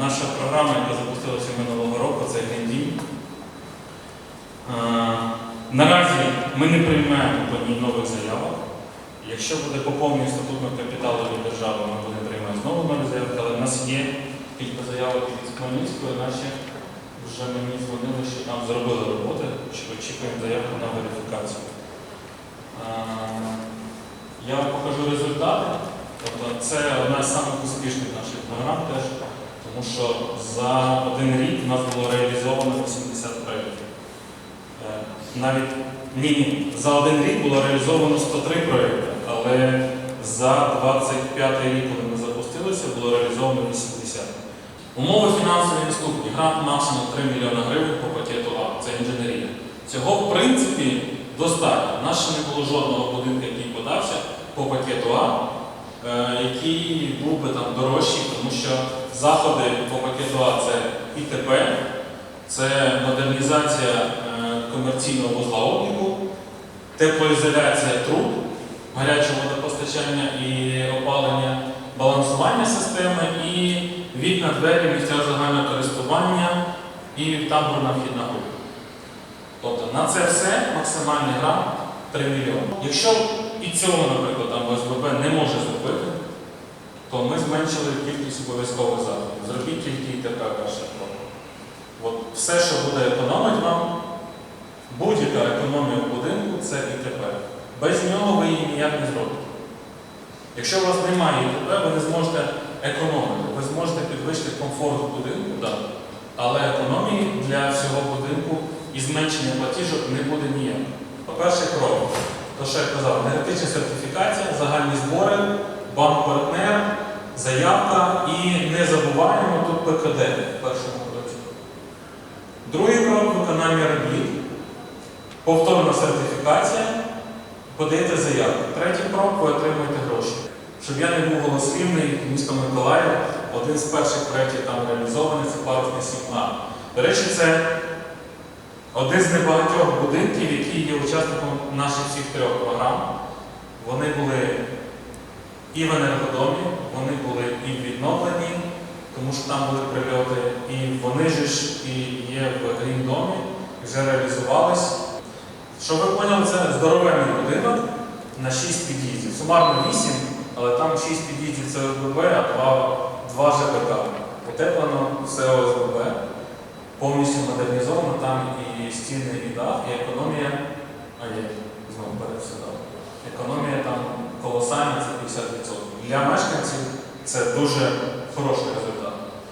наша програма, яка запустилася минулого року, це Deal. Е, Наразі ми не приймаємо по ній нових заявок. Якщо буде поповнення статутного капіталу від держави, ми будемо приймати знову нові заявки, але в нас є кілька заявок від Хмельницької, наші вже мені дзвонили, що там зробили роботи, що очікуємо заявку на верифікацію. Е, Я покажу результати. Тобто це одна з самих успішних наших програм теж, тому що за один рік у нас було реалізовано 80 проєктів. Е, Навіть ні, ні, за один рік було реалізовано 103 проєкти, але за 25 рік, коли ми запустилися, було реалізовано 80. Умови фінансові наступні. Грант максимум 3 мільйони гривень по пакету А. Це інженерія. Цього, в принципі, достатньо. У нас ще не було жодного будинку, який подався по пакету А, е, який був би там дорожчий, тому що заходи по пакету А це ІТП, це модернізація е, комерційного вузла обліку, теплоізоляція труб, гарячого водопостачання і опалення, балансування системи і вікна двері місця загального користування і тамбурна вхідна група. Тобто на це все максимальний грант 3 мільйони. Якщо і цього, наприклад, там ОСББ не може зробити, то ми зменшили кількість обов'язкових заходів. Зробіть тільки ІТП перший крок. От все, що буде економити вам, будь-яка економія в будинку це ІТП. Без нього ви її ніяк не зробите. Якщо у вас немає ІТП, ви не зможете економити. Ви зможете підвищити комфорт в будинку, да. але економії для всього будинку і зменшення платіжок не буде ніяк. Перший крок, то що я казав, енергетична сертифікація, загальні збори, банк-партнер, заявка і не забуваємо тут ПКД в першому кроці. Другий крок виконання робіт, повторна сертифікація, подаєте заявку. Третій крок ви отримуєте гроші. Щоб я не був голослівний, місто Миколаїв, один з перших проєктів там реалізований це парусний 7А. До речі, це один з небагатьох будинків, які є учасником наших всіх трьох програм. Вони були і в енергодомі, вони були і в відновленні, тому що там були прильоти, і вони ж і є в Гріндомі, вже реалізувались. Щоб ви поняли, це здоровенний будинок на 6 під'їздів. Сумарно 8, але там 6 під'їздів це ОСББ, а 2, 2 ЖКК. Утеплено все ОСББ, повністю модернізовано, там і стіни, і дах, і економія. А є, знову пересідав. Економія там колосальна, це 50%. Для мешканців це дуже хороший результат.